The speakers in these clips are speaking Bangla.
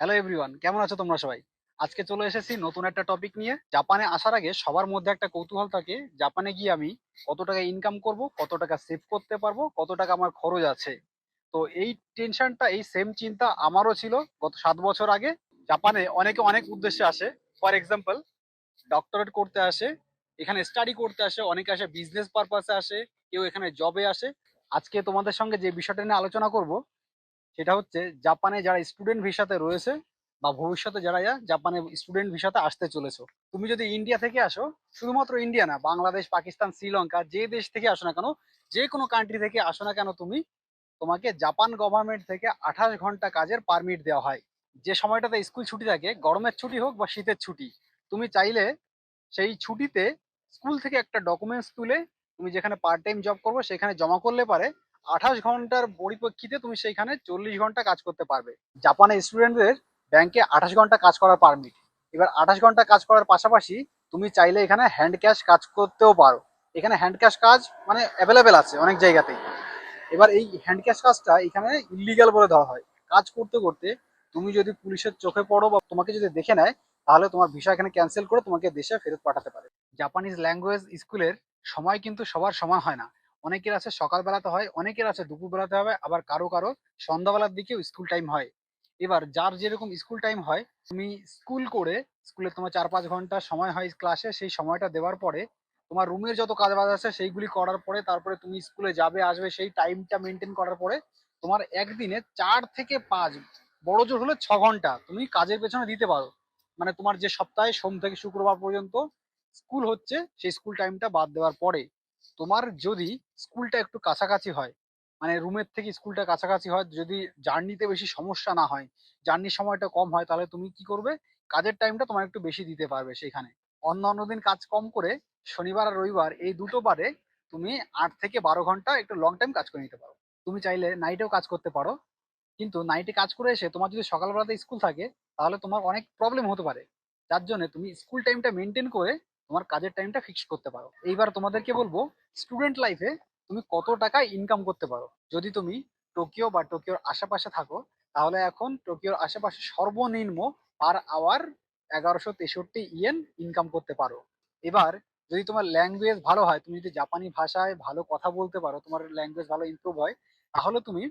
হ্যালো এভরিওয়ান কেমন আছো তোমরা সবাই? আজকে চলে এসেছি নতুন একটা টপিক নিয়ে। জাপানে আসার আগে সবার মধ্যে একটা কৌতূহল থাকে, জাপানে গিয়ে আমি কত টাকা ইনকাম করব, কত টাকা সেভ করতে পারব, কত টাকা আমার খরচ আছে। তো এই টেনশনটা এই সেম চিন্তা আমারও ছিল গত সাত বছর আগে। জাপানে অনেকে অনেক উদ্দেশ্যে আসে। ফর এক্সাম্পল ডক্টরেট করতে আসে, এখানে স্টাডি করতে আসে, অনেকে আসে বিজনেস পারপাসে আসে, কেউ এখানে জবে আসে। আজকে তোমাদের সঙ্গে যে বিষয়টা নিয়ে আলোচনা করব সেটা হচ্ছে জাপানে যারা স্টুডেন্ট ভিসাতে রয়েছে বা ভবিষ্যতে যারা যা জাপানে স্টুডেন্ট ভিসাতে আসতে চলেছো, তুমি যদি ইন্ডিয়া থেকে আসো, শুধুমাত্র ইন্ডিয়া না, বাংলাদেশ, পাকিস্তান, শ্রীলঙ্কা, যে দেশ থেকে আসো না কেন, যে কোনো কান্ট্রি থেকে আসো না কেন, তুমি তোমাকে জাপান গভর্নমেন্ট থেকে আঠাশ ঘণ্টা কাজের পারমিট দেওয়া হয়। যে সময়টাতে স্কুল ছুটি থাকে, গরমের ছুটি হোক বা শীতের ছুটি, তুমি চাইলে সেই ছুটিতে স্কুল থেকে একটা ডকুমেন্টস তুলে, তুমি যেখানে পার্ট টাইম জব করব, সেখানে জমা করলে পারে আঠাশ ঘণ্টার পরিপ্রেক্ষিতে তুমি সেইখানে চল্লিশ ঘণ্টা কাজ করতে পারবে। জাপানের স্টুডেন্টদের ব্যাংকে আঠাশ ঘণ্টা কাজ করার পারমিট এবার আঠাশ ঘণ্টা কাজ করার পাশাপাশি তুমি চাইলে এখানে হ্যান্ড ক্যাশ কাজ করতেও পারো। এখানে হ্যান্ড ক্যাশ কাজ মানে অ্যাভেলেবেল আছে অনেক জায়গাতেই। এবার এই হ্যান্ড ক্যাশ কাজটা এখানে ইলিগাল বলে ধরা হয়। কাজ করতে করতে তুমি যদি পুলিশের চোখে পড়ো বা তোমাকে যদি দেখে নেয়, তাহলে তোমার ভিসা এখানে ক্যান্সেল করে তোমাকে দেশে ফেরত পাঠাতে পারে। জাপানিজ ল্যাঙ্গুয়েজ স্কুলের সময় কিন্তু সবার সমান হয় না। অনেকের আছে সকালবেলাতে হয়, অনেকের আছে দুপুরবেলাতে হবে, আবার কারও কারও সন্ধ্যাবেলার দিকেও স্কুল টাইম হয়। এবার যার যেরকম স্কুল টাইম হয়, তুমি স্কুল করে স্কুলে তোমার চার পাঁচ ঘণ্টা সময় হয় ক্লাসে সেই সময়টা দেওয়ার পরে তোমার রুমের যত কাজ বাজ আছে, সেইগুলি করার পরে তারপরে তুমি স্কুলে যাবে, আসবে, সেই টাইমটা মেনটেন করার পরে তোমার একদিনে চার থেকে পাঁচ বড় জোর হলে ছ ঘণ্টা তুমি কাজের পেছনে দিতে পারো। মানে তোমার যে সপ্তাহে সোম থেকে শুক্রবার পর্যন্ত স্কুল হচ্ছে, সেই স্কুল টাইমটা বাদ দেওয়ার পরে। তোমার যদি স্কুলটা একটু কাছাকাছি হয় মানে রুমের থেকে স্কুলটা কাছাকাছি হয়, যদি জার্নিতে বেশি সমস্যা না হয় জার্নির সময়টা কম হয়, তাহলে তুমি কি করবে? কাজের টাইমটা তোমার একটু বেশি দিতে পারবে সেখানে। অন্য অন্য দিন কাজ কম করে শনিবার আর রবিবার এই দুটো বারে তুমি আট থেকে বারো ঘণ্টা একটু লং টাইম কাজ করে নিতে পারো। তুমি চাইলে নাইটেও কাজ করতে পারো। কিন্তু নাইটে কাজ করে এসে তোমার যদি সকালবেলাতে স্কুল থাকে, তাহলে তোমার অনেক প্রবলেম হতে পারে। যার জন্য তুমি স্কুল টাইমটা মেনটেন করে তোমার কাজের টাইমটা ফিক্স করতে পারো। এইবার তোমাদেরকে বলব স্টুডেন্ট লাইফে তুমি কত টাকা ইনকাম করতে পারো? যদি তুমি টোকিও বা টোকিওর আশেপাশে থাকো, তাহলে এখন টোকিওর আশেপাশে সর্বনিম্ন পার আওয়ার এগারোশো তেষট্টি ইয়েন ইনকাম করতে পারো। এবার যদি তোমার ল্যাঙ্গুয়েজ ভালো হয়, তুমি যদি জাপানি ভাষায় ভালো কথা বলতে পারো, তোমার ল্যাঙ্গুয়েজ ভালো ইমপ্রুভ হয়, তাহলে তুমি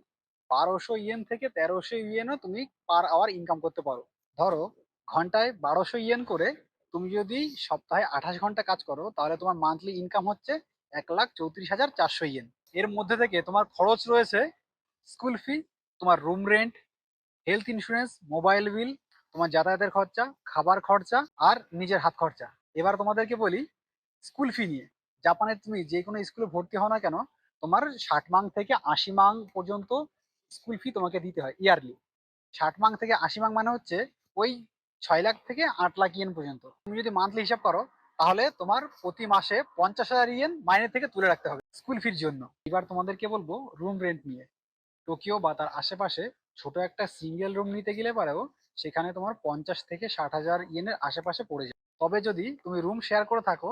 বারোশো ইয়েন থেকে তেরোশো ইয়েনও তুমি পার আওয়ার ইনকাম করতে পারো। ধরো ঘন্টায় বারোশো ইয়েন করে তুমি যদি সপ্তাহে আঠাশ ঘণ্টা কাজ করো, তাহলে তোমার মান্থলি ইনকাম হচ্ছে এক লাখ চৌত্রিশ হাজার চারশো ইয়েন এর মধ্যে থেকে তোমার খরচ রয়েছে স্কুল ফি তোমার room rent health insurance mobile bill তোমার যাতায়াতের খরচা, খাবার খরচা আর নিজের হাত খরচা। এবার তোমাদেরকে বলি স্কুল ফি নিয়ে। জাপানে তুমি যে কোনো স্কুলে ভর্তি হও না কেন, তোমার ষাট মাং থেকে আশি মাং পর্যন্ত স্কুল ফি তোমাকে দিতে হয় ইয়ারলি ষাট মাং থেকে আশি মাং মানে হচ্ছে ওই ছয় লাখ থেকে আট লাখ ইয়েন পর্যন্ত। তুমি যদি মান্থলি হিসাব করো তাহলে তোমার প্রতি মাসে পঞ্চাশ হাজার ইয়েন মাইনে থেকে তুলে রাখতে হবে স্কুল ফির জন্য। এবার তোমাদেরকে বলব রুম রেন্ট নিয়ে। টোকিও বা তার আশেপাশে ছোট একটা সিঙ্গেল রুম নিতে গেলে পারেও সেখানে তোমার পঞ্চাশ থেকে ষাট হাজার ইয়েনের আশেপাশে পড়ে যায়। তবে যদি তুমি রুম শেয়ার করে থাকো,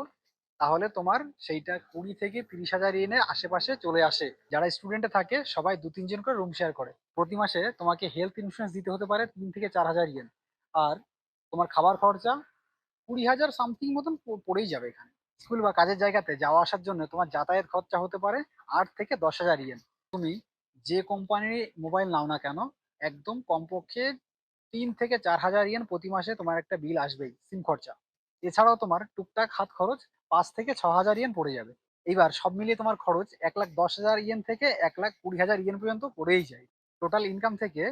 তাহলে তোমার সেইটা কুড়ি থেকে তিরিশ হাজার ইয়েনের আশেপাশে চলে আসে। যারা স্টুডেন্টে থাকে, সবাই দু তিনজন করে রুম শেয়ার করে। প্রতি মাসে তোমাকে হেলথ ইন্স্যুরেন্স দিতে হতে পারে তিন থেকে চার হাজার ইয়েন আর তোমার খাবার খরচা কুড়ি হাজার সামথিং মতন পড়েই যাবে এখানে। স্কুল বা কাজের জায়গাতে যাওয়া আসার জন্য তোমার যাতায়াত খরচা হতে পারে আট থেকে দশ হাজার ইয়েন তুমি যে কোম্পানির মোবাইল নাও না কেন, একদম কমপক্ষে তিন থেকে চার হাজার ইয়েন প্রতি মাসে তোমার একটা বিল আসবেই সিম খরচা। এছাড়াও তোমার টুকটাক হাত খরচ পাঁচ থেকে ছ হাজার ইয়েন পড়ে যাবে। এইবার সব মিলিয়ে তোমার খরচ এক লাখ দশ হাজার ইয়েন থেকে এক লাখ কুড়ি হাজার ইয়েন পর্যন্ত পড়েই যায়। টোটাল ইনকাম থেকে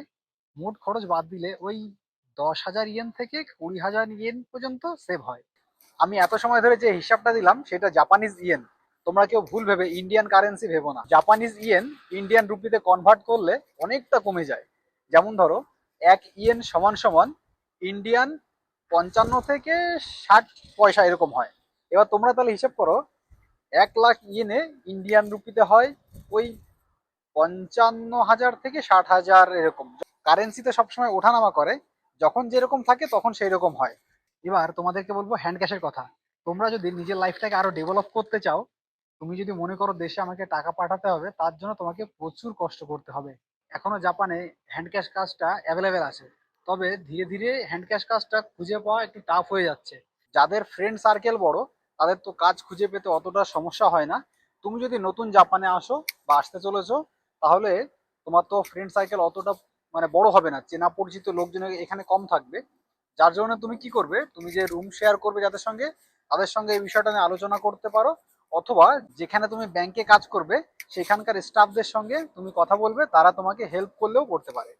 মোট খরচ বাদ দিলে ওই দশ হাজার ইয়েন থেকে কুড়ি হাজার ইয়েন পর্যন্ত সেভ হয়। আমি এত সময় ধরে যে হিসাবটা দিলাম, সেটা জাপানিজ ইয়েন। তোমরা কেউ ভুল ভেবে ইন্ডিয়ান কারেন্সি ভেবো না। জাপানিজ ইয়েন ইন্ডিয়ান রুপিতে কনভার্ট করলে অনেকটা কমে যায়। যেমন ধরো, এক ইয়েন সমান সমান ইন্ডিয়ান পঞ্চান্ন থেকে ষাট পয়সা এরকম হয়। এবার তোমরা তাহলে হিসাব করো, এক লাখ ইয়েনে ইন্ডিয়ান রুপিতে হয় ওই পঞ্চান্ন হাজার থেকে ষাট হাজার এরকম। কারেন্সিতে সবসময় ওঠানামা করে। যখন যেরকম থাকে তখন সেই রকম হয়। এবার তোমাদেরকে বলব হ্যান্ড ক্যাশের কথা। তোমরা যদি নিজের লাইফটাকে আরও ডেভেলপ করতে চাও, তুমি যদি মনে করো দেশে আমাকে টাকা পাঠাতে হবে, তার জন্য তোমাকে প্রচুর কষ্ট করতে হবে। এখনও জাপানে হ্যান্ড ক্যাশ কাজটা অ্যাভেলেবেল আছে। তবে ধীরে ধীরে হ্যান্ড ক্যাশ কাজটা খুঁজে পাওয়া একটু টাফ হয়ে যাচ্ছে। যাদের ফ্রেন্ড সার্কেল বড়, তাদের তো কাজ খুঁজে পেতে অতটা সমস্যা হয় না। তুমি যদি নতুন জাপানে আসো বা আসতে চলেছো, তাহলে তোমার তো ফ্রেন্ড সার্কেল অতটা মানে বড় হবে না, চেনা পরিচিত লোকজন এখানে কম থাকবে। যার জন্য তুমি কি করবে? তুমি যে রুম শেয়ার করবে যাদের সঙ্গে, তাদের সঙ্গে এই বিষয়টা নিয়ে আলোচনা করতে পারো। অথবা যেখানে তুমি ব্যাংকে কাজ করবে, সেখানকার স্টাফদের সঙ্গে তুমি কথা বলবে, তারা তোমাকে হেল্প করলেও করতে পারে।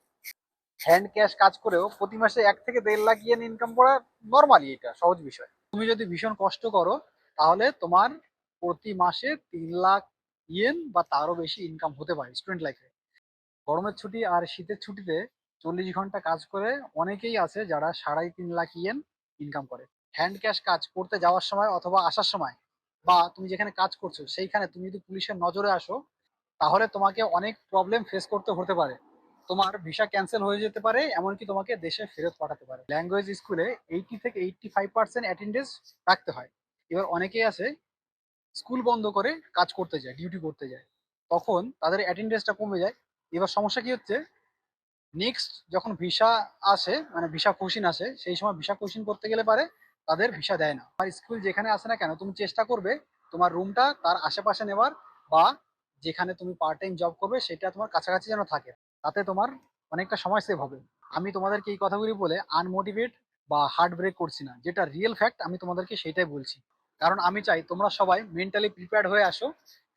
হ্যান্ড ক্যাশ কাজ করেও প্রতি মাসে এক থেকে দেড় লাখ ইয়েন ইনকাম করা নর্মালি এটা, সহজ বিষয়। তুমি যদি ভীষণ কষ্ট করো, তাহলে তোমার প্রতি মাসে তিন লাখ ইয়েন বা তারও বেশি ইনকাম হতে পারে স্টুডেন্ট লাইফে গরমের ছুটি আর শীতের ছুটিতে চল্লিশ ঘণ্টা কাজ করে অনেকেই আছে যারা সাড়ে তিন লাখ ইয়েন ইনকাম করে। হ্যান্ড ক্যাশ কাজ করতে যাওয়ার সময় অথবা আসার সময় বা তুমি যেখানে কাজ করছ সেইখানে তুমি যদি পুলিশের নজরে আসো তাহলে তোমাকে অনেক প্রবলেম ফেস করতে হতে পারে। তোমার ভিসা ক্যান্সেল হয়ে যেতে পারে, এমনকি তোমাকে দেশে ফেরত পাঠাতে পারে। ল্যাঙ্গুয়েজ স্কুলে এইটি থেকে এইটটি ফাইভ পার্সেন্ট অ্যাটেন্ডেন্স রাখতে হয়। এবার অনেকেই আছে স্কুল বন্ধ করে কাজ করতে যায় ডিউটি করতে যায়। তখন তাদের অ্যাটেন্ডেন্সটা কমে যায় এবার সমস্যা কি হচ্ছে? নেক্সট যখন ভিসা আসে মানে ভিসা কোশ্চিন আসে, সেই সময় ভিসা কোশ্চিন করতে গেলে পারে, তাদের ভিসা দেয় না। আর স্কুল যেখানে আসে না কেন, তুমি চেষ্টা করবে তোমার রুমটা তার আশেপাশে নেওয়ার বা যেখানে তুমি পার্ট টাইম জব করবে, সেটা তোমার কাছাকাছি যেন থাকে। তাতে তোমার অনেকটা সময় সেভ হবে। আমি তোমাদেরকে এই কথাগুলি বলে আনমোটিভেট বা হার্ট ব্রেক করছি না। যেটা রিয়েল ফ্যাক্ট আমি তোমাদেরকে সেটাই বলছি। কারণ আমি চাই তোমরা সবাই মেন্টালি প্রিপেয়ার্ড হয়ে আসো।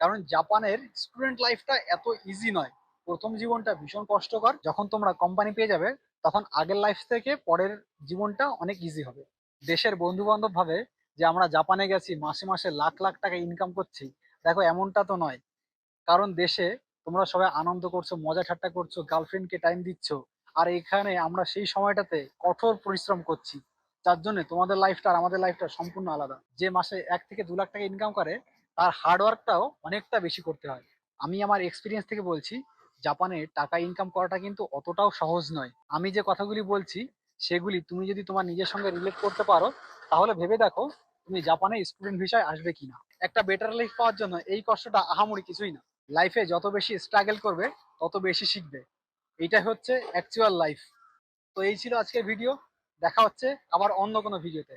কারণ জাপানের স্টুডেন্ট লাইফটা এত ইজি নয়। প্রথম জীবনটা ভীষণ কষ্টকর। যখন তোমরা কোম্পানি পেয়ে যাবে, তখন আগের লাইফ থেকে পরের জীবনটা অনেক ইজি হবে। দেশের বন্ধু বান্ধব ভাবে যে আমরা জাপানে গেছি, মাসে মাসে লাখ লাখ টাকা ইনকাম করছি, দেখো এমনটা তো নয়। কারণ দেশে তোমরা সবাই আনন্দ করছ, মজা ঠাট্টা করছ গার্লফ্রেন্ডকে টাইম দিচ্ছ, আর এখানে আমরা সেই সময়টাতে কঠোর পরিশ্রম করছি। যার জন্য তোমাদের লাইফটা আর আমাদের লাইফটা সম্পূর্ণ আলাদা। যে মাসে এক থেকে দু লাখ টাকা ইনকাম করে, তার হার্ডওয়ার্কটাও অনেকটা বেশি করতে হয়। আমি আমার এক্সপিরিয়েন্স থেকে বলছি জাপানে টাকা ইনকাম করাটা কিন্তু অতটাও সহজ নয়। আমি যে কথাগুলি বলছি, সেগুলি তুমি যদি তোমার নিজের সঙ্গে রিলেট করতে পারো, তাহলে ভেবে দেখো তুমি জাপানে স্টুডেন্ট ভিসায় আসবে কিনা। একটা বেটার লাইফ পাওয়ার জন্য এই কষ্টটা আহামরি কিছুই না। লাইফে যত বেশি স্ট্রাগল করবে, তত বেশি শিখবে। এইটা হচ্ছে অ্যাকচুয়াল লাইফ তো এই ছিল আজকের ভিডিও দেখা হচ্ছে আবার অন্য কোনো ভিডিওতে